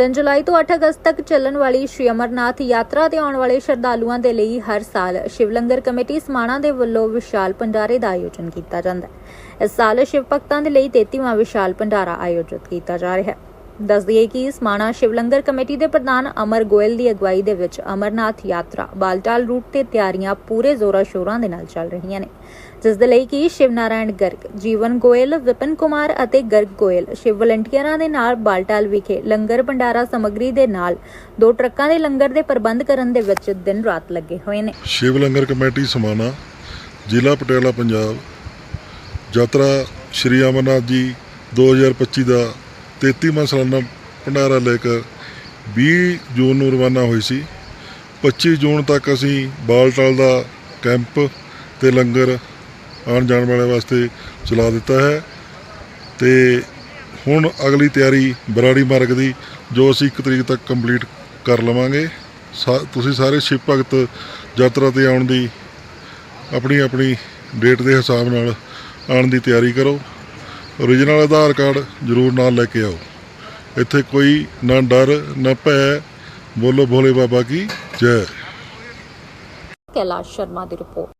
3 ਜੁਲਾਈ ਤੋਂ 8 ਅਗਸਤ ਤੱਕ ਚੱਲਣ ਵਾਲੀ ਸ਼੍ਰੀ ਅਮਰਨਾਥ ਯਾਤਰਾ ਤੇ ਆਉਣ ਵਾਲੇ ਸ਼ਰਧਾਲੂਆਂ ਦੇ ਲਈ ਹਰ ਸਾਲ ਸ਼ਿਵ ਲੰਗਰ ਕਮੇਟੀ ਸਮਾਣਾ ਦੇ ਵੱਲੋਂ ਵਿਸ਼ਾਲ ਭੰਡਾਰੇ ਦਾ ਆਯੋਜਨ ਕੀਤਾ ਜਾਂਦਾ ਹੈ। ਇਸ ਸਾਲ ਸ਼ਿਵ ਭਗਤਾਂ ਦੇ ਲਈ 33ਵਾਂ ਵਿਸ਼ਾਲ ਭੰਡਾਰਾ ਆਯੋਜਿਤ ਕੀਤਾ ਜਾ ਰਿਹਾ ਹੈ। ਦੱਸ ਦਈਏ ਕਿ ਸਮਾਣਾ ਸ਼ਿਵ ਕਮੇਟੀ ਦੇ ਪ੍ਰਧਾਨ ਅਮਰ ਗੋਇਲ ਦੀ ਅਗਵਾਈ ਦੇ ਵਿੱਚ ਅਮਰਨਾਥ ਯਾਤਰਾ, ਬਾਲਟਾਲ ਰੂਟ ਤੇ ਤਿਆਰੀਆਂ ਪੂਰੇ ਜ਼ੋਰਾਂ ਸ਼ੋਰਾਂ ਦੇ ਨਾਲ ਚੱਲ ਰਹੀਆਂ ਨੇ। ਜਿਸ ਦੇ ਲਈ ਕਿ ਸ਼ਿਵ ਨਾਰਾਇਣ ਗਰਗ, ਜੀਵਨ ਗੋਇਲ, ਵਿਪਨ ਕੁਮਾਰ ਅਤੇ ਗਰਗ ਗੋਇਲ ਸ਼ਿਵ ਵਲੰਟੀਅਰਾਂ ਦੇ ਨਾਲ ਬਾਲਟਾਲ ਵਿਖੇ ਲੰਗਰ ਭੰਡਾਰਾ ਸਮੱਗਰੀ ਦੇ ਨਾਲ ਦੋ ਟਰੱਕਾਂ ਦੇ ਲੰਗਰ ਦੇ ਪ੍ਰਬੰਧ ਕਰਨ ਦੇ ਵਿੱਚ ਦਿਨ ਰਾਤ ਲੱਗੇ ਹੋਏ ਨੇ। ਸ਼ਿਵ ਲੰਗਰ ਕਮੇਟੀ ਸਮਾਣਾ, ਜ਼ਿਲ੍ਹਾ ਪਟਿਆਲਾ ਪੰਜਾਬ, ਯਾਤਰਾ ਸ਼੍ਰੀ ਅਮਰਨਾਥ ਜੀ 2025 ਦਾ 33ਵਾਂ ਸਾਲਾਨਾ ਭੰਡਾਰਾ ਲੈ ਕੇ 20 ਜੂਨ ਨੂੰ ਰਵਾਨਾ ਹੋਈ ਸੀ। 25 ਜੂਨ ਤੱਕ ਅਸੀਂ ਬਾਲਟਾਲ ਦਾ ਕੈਂਪ ਤੇ ਲੰਗਰ ਆਉਣ ਜਾਣ ਵਾਲੇ ਵਾਸਤੇ ਚਲਾ ਦਿੱਤਾ ਹੈ ਤੇ ਹੁਣ ਅਗਲੀ ਤਿਆਰੀ ਬਰਾੜੀ ਮਾਰਗ ਦੀ, ਜੋ ਅਸੀਂ 1 ਤਰੀਕ ਤੱਕ ਕੰਪਲੀਟ ਕਰ ਲਵਾਂਗੇ। ਸਾ- ਤੁਸੀਂ ਸਾਰੇ ਸ਼ਿਵ ਭਗਤ ਯਾਤਰਾ ਤੇ ਆਉਣ ਦੀ ਆਪਣੀ ਆਪਣੀ ਡੇਟ ਦੇ ਹਿਸਾਬ ਨਾਲ ਆਉਣ ਦੀ ਤਿਆਰੀ ਕਰੋ। ਓਰੀਜਨਲ ਆਧਾਰ ਕਾਰਡ ਜ਼ਰੂਰ ਨਾਲ ਲੈ ਕੇ ਆਓ। ਇੱਥੇ ਕੋਈ ਨਾ ਡਰ, ਨਾ ਭੈ। ਬੋਲੋ ਭੋਲੇ ਬਾਬਾ ਕੀ, ਜੈ। ਕੈਲਾਸ਼ ਸ਼ਰਮਾ ਦੀ ਰਿਪੋਰਟ